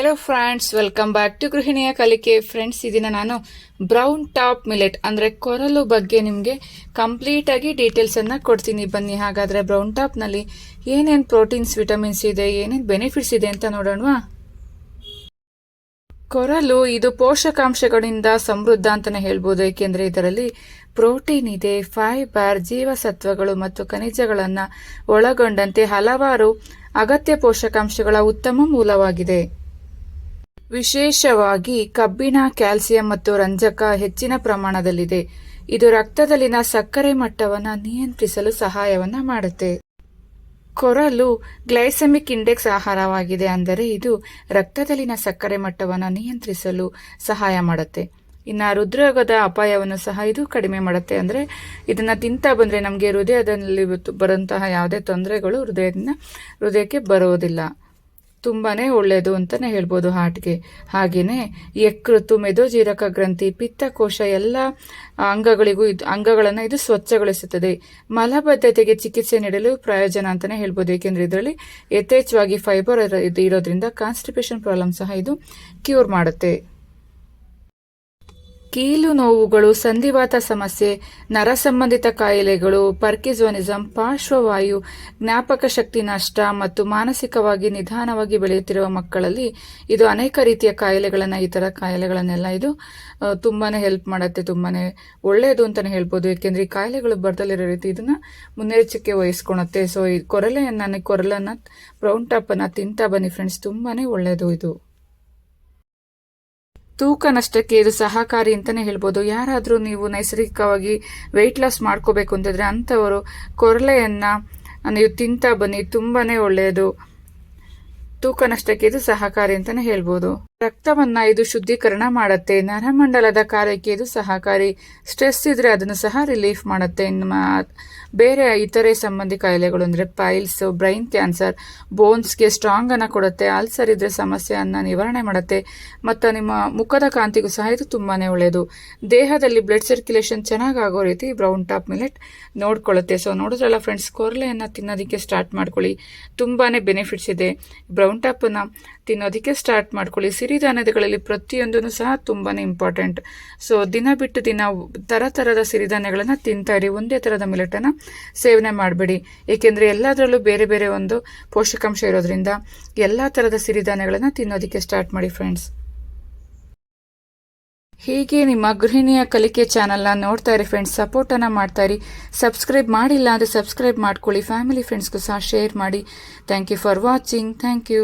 Hello friends welcome back to ಗೃಹಿಣಿಯ ಕಲಿಕೆ friends ಇದನ್ನ ನಾನು ಬ್ರೌನ್ ಟಾಪ್ ಮಿಲೆಟ್ ಅಂದರೆ ಕೊರಲು ಬಗ್ಗೆ ನಿಮಗೆ ಕಂಪ್ಲೀಟಾಗಿ ಡೀಟೇಲ್ಸನ್ನು ಕೊಡ್ತೀನಿ. ಬನ್ನಿ, ಹಾಗಾದರೆ ಬ್ರೌನ್ ಟಾಪ್ನಲ್ಲಿ ಏನೇನು ಪ್ರೋಟೀನ್ಸ್ ವಿಟಮಿನ್ಸ್ ಇದೆ, ಏನೇನು ಬೆನಿಫಿಟ್ಸ್ ಇದೆ ಅಂತ ನೋಡೋಣವಾ. ಕೊರಲು ಇದು ಪೋಷಕಾಂಶಗಳಿಂದ ಸಮೃದ್ಧ ಅಂತಲೇ ಹೇಳ್ಬೋದು. ಏಕೆಂದರೆ ಇದರಲ್ಲಿ ಪ್ರೋಟೀನ್ ಇದೆ ಫೈಬರ್ ಜೀವಸತ್ವಗಳು ಮತ್ತು ಖನಿಜಗಳನ್ನು ಒಳಗೊಂಡಂತೆ ಹಲವಾರು ಅಗತ್ಯ ಪೋಷಕಾಂಶಗಳ ಉತ್ತಮ ಮೂಲವಾಗಿದೆ. ವಿಶೇಷವಾಗಿ ಕಬ್ಬಿಣ, ಕ್ಯಾಲ್ಸಿಯಂ ಮತ್ತು ರಂಜಕ ಹೆಚ್ಚಿನ ಪ್ರಮಾಣದಲ್ಲಿದೆ. ಇದು ರಕ್ತದಲ್ಲಿನ ಸಕ್ಕರೆ ಮಟ್ಟವನ್ನು ನಿಯಂತ್ರಿಸಲು ಸಹಾಯವನ್ನ ಮಾಡುತ್ತೆ. ಕೊರಲು ಗ್ಲೈಸೆಮಿಕ್ ಇಂಡೆಕ್ಸ್ ಆಹಾರವಾಗಿದೆ ಅಂದರೆ ಇದು ರಕ್ತದಲ್ಲಿನ ಸಕ್ಕರೆ ಮಟ್ಟವನ್ನು ನಿಯಂತ್ರಿಸಲು ಸಹಾಯ ಮಾಡುತ್ತೆ. ಇನ್ನು ಹೃದ್ರೋಗದ ಅಪಾಯವನ್ನು ಸಹ ಇದು ಕಡಿಮೆ ಮಾಡುತ್ತೆ ಅಂದರೆ ಇದನ್ನು ತಿಂತಾ ಬಂದರೆ ನಮಗೆ ಹೃದಯದಲ್ಲಿ ಬರುವಂತಹ ಯಾವುದೇ ತೊಂದರೆಗಳು ಹೃದಯದಿಂದ ಹೃದಯಕ್ಕೆ ಬರೋದಿಲ್ಲ. ತುಂಬಾ ಒಳ್ಳೆಯದು ಅಂತಲೇ ಹೇಳ್ಬೋದು ಹಾರ್ಟ್ಗೆ ಹಾಗೆಯೇ ಯಕೃತ್ತು ಮೆದೋಜೀರಕ ಗ್ರಂಥಿ ಪಿತ್ತಕೋಶ ಎಲ್ಲ ಅಂಗಗಳಿಗೂ ಇದು, ಅಂಗಗಳನ್ನು ಇದು ಸ್ವಚ್ಛಗೊಳಿಸುತ್ತದೆ. ಮಲಬದ್ಧತೆಗೆ ಚಿಕಿತ್ಸೆ ನೀಡಲು ಪ್ರಯೋಜನ ಅಂತಲೇ ಹೇಳ್ಬೋದು. ಏಕೆಂದರೆ ಇದರಲ್ಲಿ ಯಥೇಚ್ಛವಾಗಿ ಫೈಬರ್ ಇರೋದ್ರಿಂದ ಕಾನ್ಸ್ಟಿಪೇಷನ್ ಪ್ರಾಬ್ಲಮ್ ಸಹ ಇದು ಕ್ಯೂರ್ ಮಾಡುತ್ತೆ. ಕೀಲು ನೋವುಗಳು, ಸಂಧಿವಾತ ಸಮಸ್ಯೆ ನರ ಸಂಬಂಧಿತ ಕಾಯಿಲೆಗಳು ಪರ್ಕಿಸೋನಿಸಂ ಪಾರ್ಶ್ವವಾಯು, ಜ್ಞಾಪಕ ಶಕ್ತಿ ನಷ್ಟ ಮತ್ತು ಮಾನಸಿಕವಾಗಿ ನಿಧಾನವಾಗಿ ಬೆಳೆಯುತ್ತಿರುವ ಮಕ್ಕಳಲ್ಲಿ ಇದು ಅನೇಕ ರೀತಿಯ ಕಾಯಿಲೆಗಳನ್ನು ಈ ಥರ ಕಾಯಿಲೆಗಳನ್ನೆಲ್ಲ ಇದು ತುಂಬಾ ಹೆಲ್ಪ್ ಮಾಡುತ್ತೆ ತುಂಬಾ ಒಳ್ಳೆಯದು ಅಂತಲೇ ಹೇಳ್ಬೋದು. ಏಕೆಂದರೆ ಈ ಕಾಯಿಲೆಗಳು ಬರ್ದಲ್ಲಿರೋ ರೀತಿ ಇದನ್ನು ಮುನ್ನೆಚ್ಚರಿಕೆ ವಹಿಸ್ಕೊಳತ್ತೆ ಸೊ ಈ ಕೊರಲೆಯನ್ನು, ಕೊರಲನ್ನು ಬ್ರೌನ್ ಟಾಪನ್ನು ತಿಂತಾ ಬನ್ನಿ ಫ್ರೆಂಡ್ಸ್ ತುಂಬಾ ಒಳ್ಳೆಯದು ಇದು. ತೂಕ ನಷ್ಟಕ್ಕೆ ಇದು ಸಹಕಾರಿ ಅಂತಲೇ ಹೇಳ್ಬೋದು. ಯಾರಾದರೂ ನೀವು ನೈಸರ್ಗಿಕವಾಗಿ ವೆಯ್ಟ್ ಲಾಸ್ ಮಾಡ್ಕೋಬೇಕು ಅಂತಂದರೆ ಅಂಥವರು ಕೊರಲೆಯನ್ನು ನೀವು ತಿಂತಾ ಬನ್ನಿ ತುಂಬಾ ಒಳ್ಳೆಯದು ತೂಕ ನಷ್ಟಕ್ಕೆ ಇದು ಸಹಕಾರಿ ಅಂತಲೇ ಹೇಳ್ಬೋದು. ರಕ್ತವನ್ನ ಇದು ಶುದ್ಧೀಕರಣ ಮಾಡುತ್ತೆ. ನರಮಂಡಲದ ಕಾರ್ಯಕ್ಕೆ ಇದು ಸಹಕಾರಿ. ಸ್ಟ್ರೆಸ್ ಇದ್ರೆ ಅದನ್ನು ಸಹ ರಿಲೀಫ್ ಮಾಡುತ್ತೆ. ಬೇರೆ ಇತರೆ ಸಂಬಂಧಿ ಕಾಯಿಲೆಗಳು ಅಂದರೆ ಪೈಲ್ಸ್, ಬ್ರೈನ್ ಕ್ಯಾನ್ಸರ್, ಬೋನ್ಸ್ಗೆ ಸ್ಟ್ರಾಂಗ್ ಅನ್ನ ಕೊಡುತ್ತೆ. ಆಲ್ಸರ್ ಇದ್ರೆ ಸಮಸ್ಯೆಯನ್ನು ನಿವಾರಣೆ ಮಾಡುತ್ತೆ. ಮತ್ತು ನಿಮ್ಮ ಮುಖದ ಕಾಂತಿಗೂ ಸಹ ಇದು ತುಂಬಾ ಒಳ್ಳೆಯದು ದೇಹದಲ್ಲಿ ಬ್ಲಡ್ ಸರ್ಕ್ಯುಲೇಷನ್ ಚೆನ್ನಾಗಿ ಆಗೋ ರೀತಿ ಬ್ರೌನ್ ಟಾಪ್ ಮಿಲೆಟ್ ನೋಡ್ಕೊಳ್ಳುತ್ತೆ ಸೊ ನೋಡಿದ್ರಲ್ಲ ಫ್ರೆಂಡ್ಸ್ ಕೊರಲೆಯನ್ನು ತಿನ್ನೋದಕ್ಕೆ ಸ್ಟಾರ್ಟ್ ಮಾಡ್ಕೊಳ್ಳಿ. ತುಂಬಾ ಬೆನಿಫಿಟ್ಸ್ ಇದೆ. ಬ್ರೌನ್ ಟಾಪನ್ನು ತಿನ್ನೋದಕ್ಕೆ ಸ್ಟಾರ್ಟ್ ಮಾಡ್ಕೊಳ್ಳಿ. ಸಿರಿಧಾನ್ಯಗಳಲ್ಲಿ ಪ್ರತಿಯೊಂದೂ ಸಹ ತುಂಬಾ ಇಂಪಾರ್ಟೆಂಟ್ ಸೊ ದಿನ ಬಿಟ್ಟು ದಿನ ಥರ ಥರದ ಸಿರಿಧಾನ್ಯಗಳನ್ನು ತಿಂತಾ ಇರಿ, ಒಂದೇ ಥರದ ಮಿಲೆಟನ್ನು ಸೇವನೆ ಮಾಡಬೇಡಿ. ಏಕೆಂದರೆ ಎಲ್ಲದರಲ್ಲೂ ಬೇರೆ ಬೇರೆ ಒಂದು ಪೋಷಕಾಂಶ ಇರೋದ್ರಿಂದ ಎಲ್ಲ ಥರದ ಸಿರಿಧಾನ್ಯಗಳನ್ನು ತಿನ್ನೋದಕ್ಕೆ ಸ್ಟಾರ್ಟ್ ಮಾಡಿ ಫ್ರೆಂಡ್ಸ್ ಹೀಗೆ ನಿಮ್ಮ ಗೃಹಿಣಿಯ ಕಲಿಕೆ ಚಾನಲ್ನ ನೋಡ್ತಾ ಇರಿ ಫ್ರೆಂಡ್ಸ್ ಸಪೋರ್ಟನ್ನು ಮಾಡ್ತಾ ಇರಿ. ಸಬ್ಸ್ಕ್ರೈಬ್ ಮಾಡಿಲ್ಲ ಅಂದರೆ ಸಬ್ಸ್ಕ್ರೈಬ್ ಮಾಡ್ಕೊಳ್ಳಿ. ಫ್ಯಾಮಿಲಿ ಫ್ರೆಂಡ್ಸ್ಗೂ ಸಹ ಶೇರ್ ಮಾಡಿ. Thank you for watching thank you